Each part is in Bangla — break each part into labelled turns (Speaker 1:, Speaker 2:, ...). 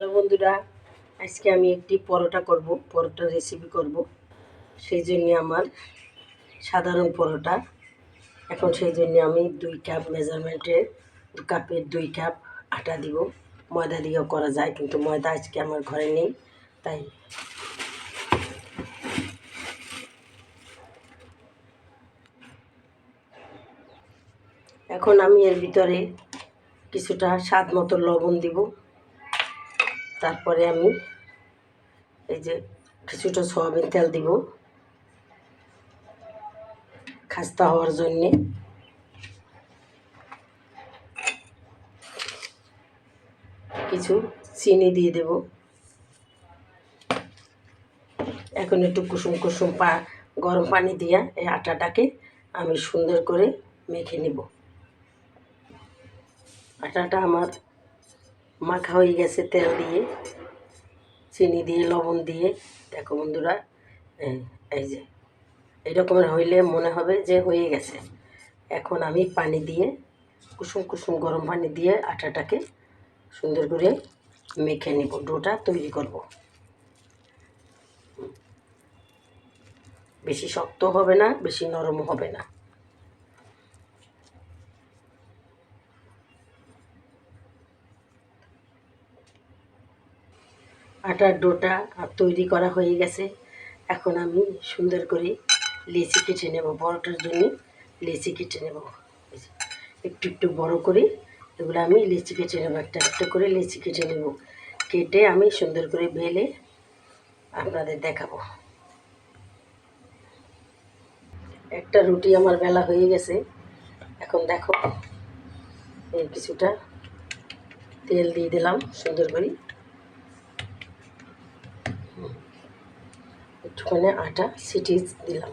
Speaker 1: হ্যালো বন্ধুরা, আজকে আমি একটি পরোটা করব, পরোটা রেসিপি করব। সেই জন্য আমার সাধারণ পরোটা। এখন সেই জন্য আমি দুই কাপ মেজারমেন্টের কাপের দুই কাপ আটা দিব। ময়দা দিয়েও করা যায়, কিন্তু ময়দা আজকে আমার ঘরে নেই, তাই এখন আমি এর ভিতরে কিছুটা স্বাদ মতো লবণ দিব। তারপরে আমি এই যে কিছুটা সয়াবিন তেল দিব খাস্তা হওয়ার জন্যে। কিছু চিনি দিয়ে দেব। এখন একটু কুসুম কুসুম পা গরম পানি দিয়া এই আটাটাকে আমি সুন্দর করে মেখে নেব। আটাটা আমার মাখা হয়ে গেছে তেল দিয়ে, চিনি দিয়ে, লবণ দিয়ে। দেখো বন্ধুরা, এই- যে এরকমের হইলে মনে হবে যে হয়ে গেছে। এখন আমি পানি দিয়ে, কুসুম কুসুম গরম পানি দিয়ে আটাটাকে সুন্দর করে মেখে নিব, ডোটা তৈরি করব। বেশি শক্ত হবে না, বেশি নরম হবে না। আটার ডোটা তৈরি করা হয়ে গেছে। এখন আমি সুন্দর করে লেচি কেটে নেব, বড়টার জন্য লেচি কেটে নেব। একটু একটু বড় করে এগুলো আমি লেচি কেটে নেব, একটা একটা করে লেচি কেটে নেব। কেটে আমি সুন্দর করে বেলে আপনাদের দেখাবো। একটা রুটি আমার বেলা হয়ে গেছে। এখন দেখো, এই কিছুটা তেল দিয়ে দিলাম সুন্দর করে। একটুখানি আটা ছিটিয়ে দিলাম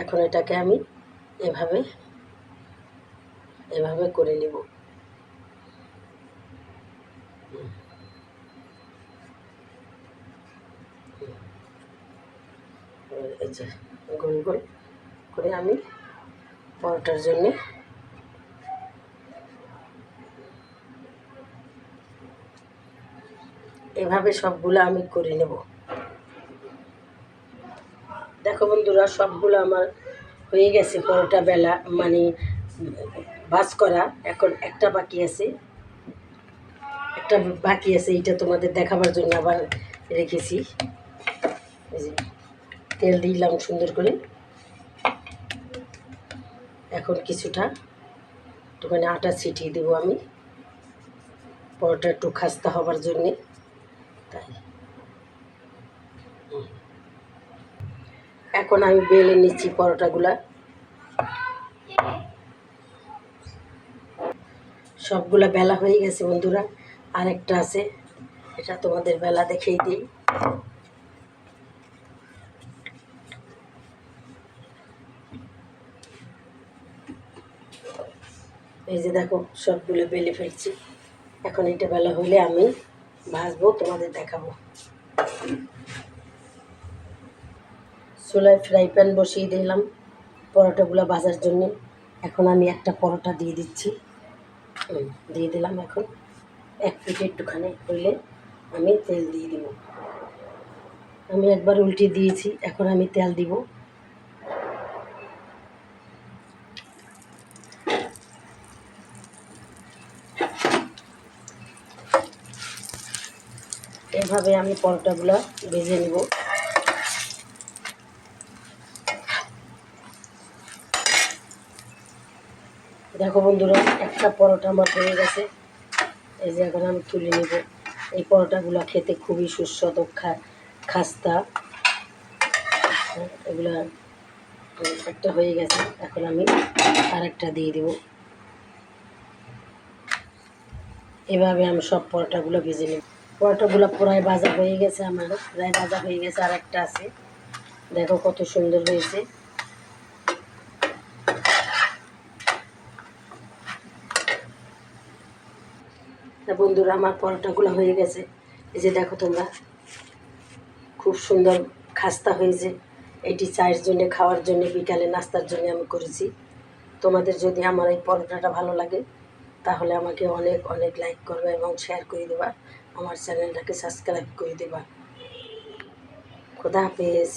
Speaker 1: এখন এটাকে আমি এভাবে এভাবে করে নিব। এই যে গোল গোল করে আমি পরোটার জন্যে এভাবে সবগুলো আমি করে নেব। দেখো বন্ধুরা, সবগুলো আমার হয়ে গেছে পরোটা বেলা মানে বাস করা। এখন একটা বাকি আছে। একটা বাকি আছে এটা তোমাদের দেখাবার জন্য আবার রেখেছি। তেল দিলাম সুন্দর করে। এখন কিছুটা একটুখানি আটা ছিটিয়ে দেবো আমি। পরোটা একটু খাস্তা হবার জন্যে। তাই এখন আমি বেলে নিচ্ছি পরোটাগুলা। সবগুলা বেলা হয়ে গেছে বন্ধুরা, আরেকটা আছে, এটা তোমাদের বেলা দেখেই দিই। এই যে দেখো, সবগুলো বেলে ফেলছি। এখন এটা বেলা হলে আমি ভাজবো তোমাদের দেখাবো। চুলায় ফ্রাই প্যান বসিয়ে দিলাম পরোটাগুলো ভাজার জন্য। এখন আমি একটা পরোটা দিয়ে দিচ্ছি। দিয়ে দিলাম এখন। এক পিঠে একটুখানি হইলে আমি তেল দিয়ে দিব। আমি একবার উল্টে দিয়েছি, এখন আমি তেল দিব। এভাবে আমি পরোটাগুলো ভেজে নেব। দেখো বন্ধুরা, একটা পরোটা আমার হয়ে গেছে। এই যে এখন আমি তুলে নেব। এই পরোটাগুলো খেতে খুবই সুস্বাদু খাস্তা। এগুলা একটা হয়ে গেছে। এখন আমি আরেকটা দিয়ে দেব। এভাবে আমি সব পরোটাগুলো ভেজে নেব। পরোটাগুলো প্রায় ভাজা হয়ে গেছে আমার, প্রায় ভাজা হয়ে গেছে, আর একটা আছে। দেখো কত সুন্দর হয়েছে। বন্ধুরা, আমার পরোটাগুলো হয়ে গেছে। এই যে দেখো তোমরা, খুব সুন্দর খাস্তা হয়েছে। এটি চায়ের জন্য, খাওয়ার জন্য, বিকালে নাস্তার জন্য আমি করেছি। তোমাদের যদি আমার এই পরোটাটা ভালো লাগে তাহলে আমাকে অনেক অনেক লাইক করবে এবং শেয়ার করে দেবা। আমার চ্যানেলটাকে সাবস্ক্রাইব করে দেবা। খোদা হাফেজ।